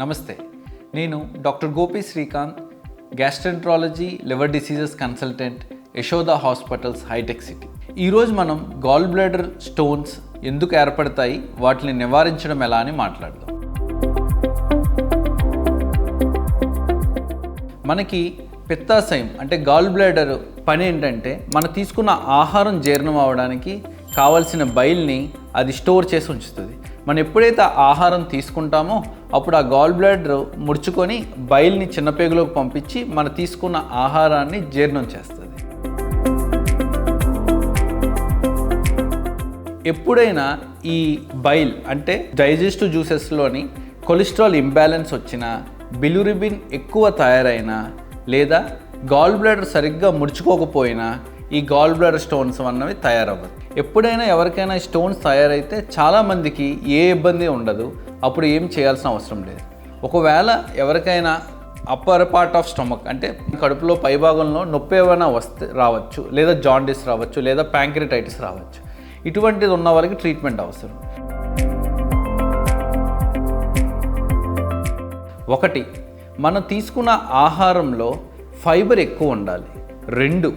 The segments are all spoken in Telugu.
నమస్తే. నేను doctor Gopi Srikanth gastroenterology liver diseases consultant Yashoda hospitals hitech city. ఈరోజు మనం గాల్ బ్లాడర్ స్టోన్స్ ఎందుకు ఏర్పడతాయి వాటిని నివారించడం ఎలా అని మాట్లాడదాం. మనకి పిత్తాశయం అంటే గాల్ బ్లాడర్ పని ఏంటంటే మనం తీసుకున్న ఆహారం జీర్ణం అవడానికి కావలసిన బైల్ని అది స్టోర్ చేసి ఉంచుతుంది. మనం ఎప్పుడైతే ఆ ఆహారం తీసుకుంటామో అప్పుడు ఆ గాల్ బ్లాడర్ ముడుచుకొని బైల్ని చిన్నపేగులోకి పంపించి మనం తీసుకున్న ఆహారాన్ని జీర్ణం చేస్తుంది. ఎప్పుడైనా ఈ బైల్ అంటే డైజెస్టివ్ జ్యూసెస్లోని కొలెస్ట్రాల్ ఇంబ్యాలెన్స్ వచ్చినా బిలురిబిన్ ఎక్కువ తయారైనా లేదా గాల్ బ్లాడర్ సరిగ్గా ముడుచుకోకపోయినా ఈ గాల్ బ్లడర్ స్టోన్స్ అన్నవి తయారవ్వదు ఎప్పుడైనా ఎవరికైనా స్టోన్స్ తయారైతే చాలామందికి ఏ ఇబ్బంది ఉండదు. అప్పుడు ఏం చేయాల్సిన అవసరం లేదు. ఒకవేళ ఎవరికైనా అప్పర్ పార్ట్ ఆఫ్ స్టమక్ అంటే కడుపులో పైభాగంలో నొప్పి ఏమైనా వస్తే రావచ్చు లేదా జాండిస్ రావచ్చు లేదా ప్యాంక్రిటైటిస్ రావచ్చు. ఇటువంటిది ఉన్న వాళ్ళకి ట్రీట్మెంట్ అవసరం. ఒకటి మనం తీసుకున్న ఆహారంలో ఫైబర్ ఎక్కువ ఉండాలి. రెండు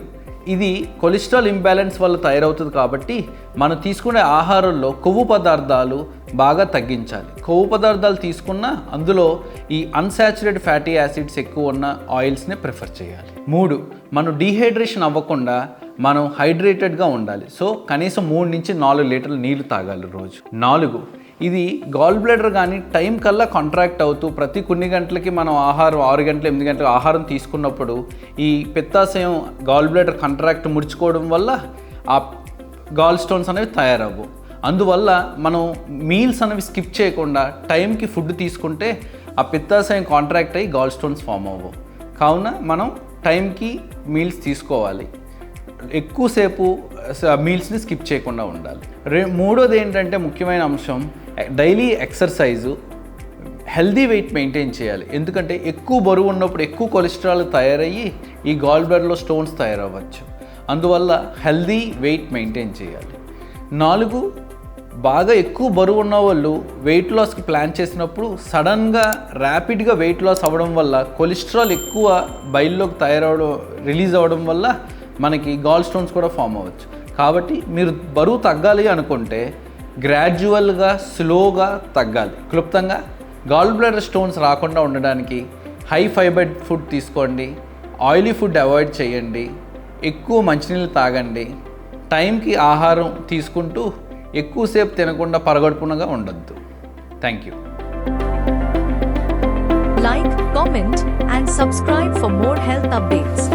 ఇది కొలెస్ట్రాల్ ఇంబ్యాలెన్స్ వల్ల తయారవుతుంది కాబట్టి మనం తీసుకునే ఆహారంలో కొవ్వు పదార్థాలు బాగా తగ్గించాలి. కొవ్వు పదార్థాలు తీసుకున్న అందులో ఈ అన్సాచురేటెడ్ ఫ్యాటీ యాసిడ్స్ ఎక్కువ ఉన్న ఆయిల్స్ని ప్రిఫర్ చేయాలి. మూడు మనం డీహైడ్రేషన్ అవ్వకుండా మనం హైడ్రేటెడ్గా ఉండాలి. సో కనీసం మూడు నుంచి నాలుగు లీటర్ల నీళ్ళు తాగాలి రోజు. నాలుగు ఇది గాల్ బ్లడర్ కానీ టైం కల్లా కాంట్రాక్ట్ అవుతూ ప్రతి కొన్ని గంటలకి మనం ఆహారం ఆరు గంటలు ఎనిమిది గంటలకు ఆహారం తీసుకున్నప్పుడు ఈ పిత్తాశయం గాల్ బ్లడర్ కాంట్రాక్ట్ ముడుచుకోవడం వల్ల ఆ గాల్ స్టోన్స్ అనేవి తయారవ్వు. అందువల్ల మనం మీల్స్ అనేవి స్కిప్ చేయకుండా టైంకి ఫుడ్ తీసుకుంటే ఆ పిత్తాశయం కాంట్రాక్ట్ అయ్యి గాల్ స్టోన్స్ ఫామ్ అవ్వవు కావున మనం టైంకి మీల్స్ తీసుకోవాలి. ఎక్కువసేపు మీల్స్ని స్కిప్ చేయకుండా ఉండాలి. రే మూడోది ఏంటంటే ముఖ్యమైన అంశం daily exercise healthy weight maintain చేయాలి. ఎందుకంటే ఎక్కువ బరువు ఉన్నప్పుడు ఎక్కువ కొలెస్ట్రాల్ తయారయ్యి ఈ గాల్ బ్లడ్లో స్టోన్స్ తయారవ్వచ్చు. అందువల్ల హెల్దీ వెయిట్ మెయింటైన్ చేయాలి. నాలుగు బాగా ఎక్కువ బరువు ఉన్న వాళ్ళు వెయిట్ లాస్కి ప్లాన్ చేసినప్పుడు సడన్గా ర్యాపిడ్గా వెయిట్ లాస్ అవ్వడం వల్ల కొలెస్ట్రాల్ ఎక్కువ బయల్లోకి తయారవడం రిలీజ్ అవ్వడం వల్ల మనకి గాల్ స్టోన్స్ కూడా ఫామ్ అవ్వచ్చు. కాబట్టి మీరు బరువు తగ్గాలి అనుకుంటే గ్రాడ్యువల్గా స్లోగా తగ్గాలి. క్లుప్తంగా గాల్ బ్లడర్ స్టోన్స్ రాకుండా ఉండడానికి హై ఫైబర్ ఫుడ్ తీసుకోండి ఆయిలీ ఫుడ్ అవాయిడ్ చేయండి ఎక్కువ మంచినీళ్ళు తాగండి టైంకి ఆహారం తీసుకుంటూ ఎక్కువసేపు తినకుండా పరగడుపునగా ఉండొద్దు. Thank you like comment and subscribe for more health updates